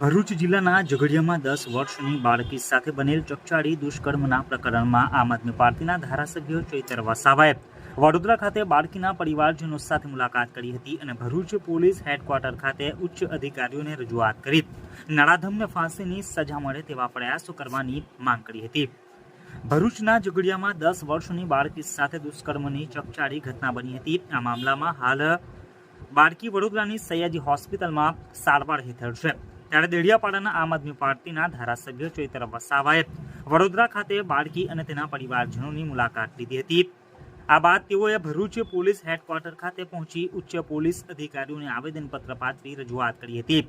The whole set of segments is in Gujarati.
ભરૂચ જિલ્લાના ઝઘડિયામાં દસ વર્ષની બાળકી સાથે બનેલ ચકચારી દુષ્કર્મના પ્રકરણમાં આમ આદમી પાર્ટીના ધારાસભ્ય ચૈતર વસાવાએ વડોદરા ખાતે બાળકીના પરિવારજનો સાથે મુલાકાત કરી હતી અને ભરૂચ પોલીસ હેડક્વાર્ટર ખાતે ઉચ્ચ અધિકારીઓને રજૂઆત કરી. નરાધમને ફાંસીની સજા મળે તેવા પ્રયાસો કરવાની માંગ કરી હતી. ભરૂચના ઝઘડિયામાં દસ વર્ષની બાળકી સાથે દુષ્કર્મની ચકચારી ઘટના બની હતી. આ મામલામાં હાલ બાળકી વડોદરાની સયાજી હોસ્પિટલમાં સારવાર હેઠળ છે. ત્યારે દેડિયાપાડાના આમ આદમી પાર્ટીના ધારાસભ્ય ચૈતર વસાવાએ વડોદરા ખાતે બાળકી અને તેના પરિવારજનોની મુલાકાત લીધી હતી. આ બાદ તેઓએ ભરૂચ પોલીસ હેડક્વાર્ટર ખાતે પહોંચી ઉચ્ચ પોલીસ અધિકારીઓને આવેદનપત્ર પાઠવી રજૂઆત કરી હતી.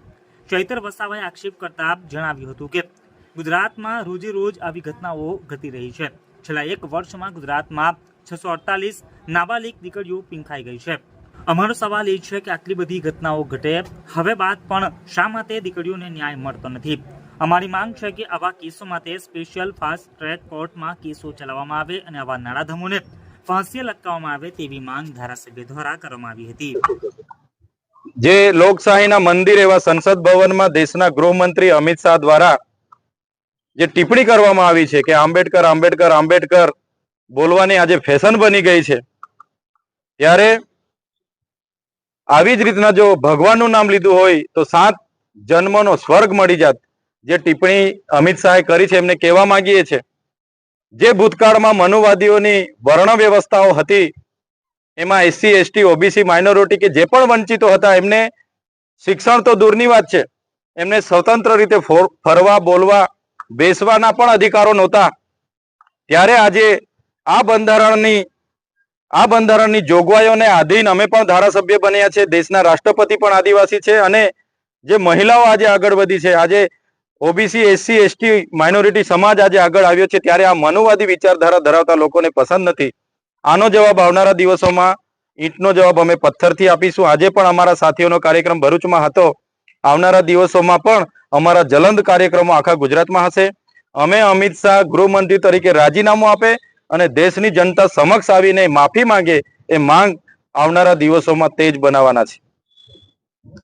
ચૈતર વસાવાએ આક્ષેપ કરતા જણાવ્યું હતું કે, ગુજરાતમાં રોજે રોજ આવી ઘટનાઓ ઘટી રહી છે. છેલ્લા એક વર્ષમાં ગુજરાતમાં છસો અડતાલીસ નાબાલિક દીકરીઓ પીંખાઈ ગઈ છે. અમારો સવાલ એ છે કે આટલી બધી ઘટનાઓ ઘટે, હવે બાદ પણ શા માટે દીકરીઓને ન્યાય મળતો નથી? અમારી માંગ છે કે આવા કેસો માટે સ્પેશિયલ ફાસ્ટ ટ્રેક કોર્ટમાં કેસો ચલાવવામાં આવે અને આવા નરાધમોને ફાંસીએ લટકાવવામાં આવે તેવી માંગ ધારાસભ્ય દ્વારા કરવામાં આવી હતી. જે લોકશાહીના મંદિર એવા સંસદ ભવનમાં દેશના ગૃહમંત્રી અમિત શાહ દ્વારા જે ટિપ્પણી કરવામાં આવી છે કે આંબેડકર આંબેડકર આંબેડકર બોલવાની આજે ફેશન બની ગઈ છે, ત્યારે આવી જ રીતના જો ભગવાનનું નામ લીધું હોય તો સાત જન્મનો સ્વર્ગ મળી જાત, જે ટિપ્પણી અમિત શાહે કરી છે, એમને કહેવા માંગીએ છે જે ભૂતકાળમાં મનુવાદીઓની વર્ણ વ્યવસ્થાઓ હતી, એમાં એસસી, એસટી, ઓબીસી, માઇનોરિટી કે જે પણ વંચિતો હતા, એમને શિક્ષણ તો દૂરની વાત છે, એમને સ્વતંત્ર રીતે ફોર- ફરવા, બોલવા, બેસવાના પણ અધિકારો નહોતા. ત્યારે આજે આ બંધારણની આ બંધારણની જોગવાઈઓને આધીન અમે પણ ધારાસભ્ય બન્યા છે. દેશના રાષ્ટ્રપતિ પણ આદિવાસી છે અને જે મહિલાઓ આજે આગળ વધી છે. આજે ઓબીસી, એસસી, એસટી, માઇનોરિટી સમાજ આજે આગળ આવ્યો છે. ત્યારે આ મનુવાદી વિચારધારા ધરાવતા લોકોને પસંદ નથી. આનો જવાબ આવનારા દિવસોમાં ઈંટનો જવાબ અમે પથ્થરથી આપીશું. આજે પણ અમારા સાથીઓનો કાર્યક્રમ ભરૂચમાં હતો. આવનારા દિવસોમાં પણ અમારા જલંદ કાર્યક્રમો આખા ગુજરાતમાં હશે. અમે અમિત શાહ ગૃહમંત્રી તરીકે રાજીનામું આપે. અને દેશની જનતા સમક્ષ આવીને માફી માંગે એ માંગ આવનારા દિવસોમાં તેજ બનાવવાના છે.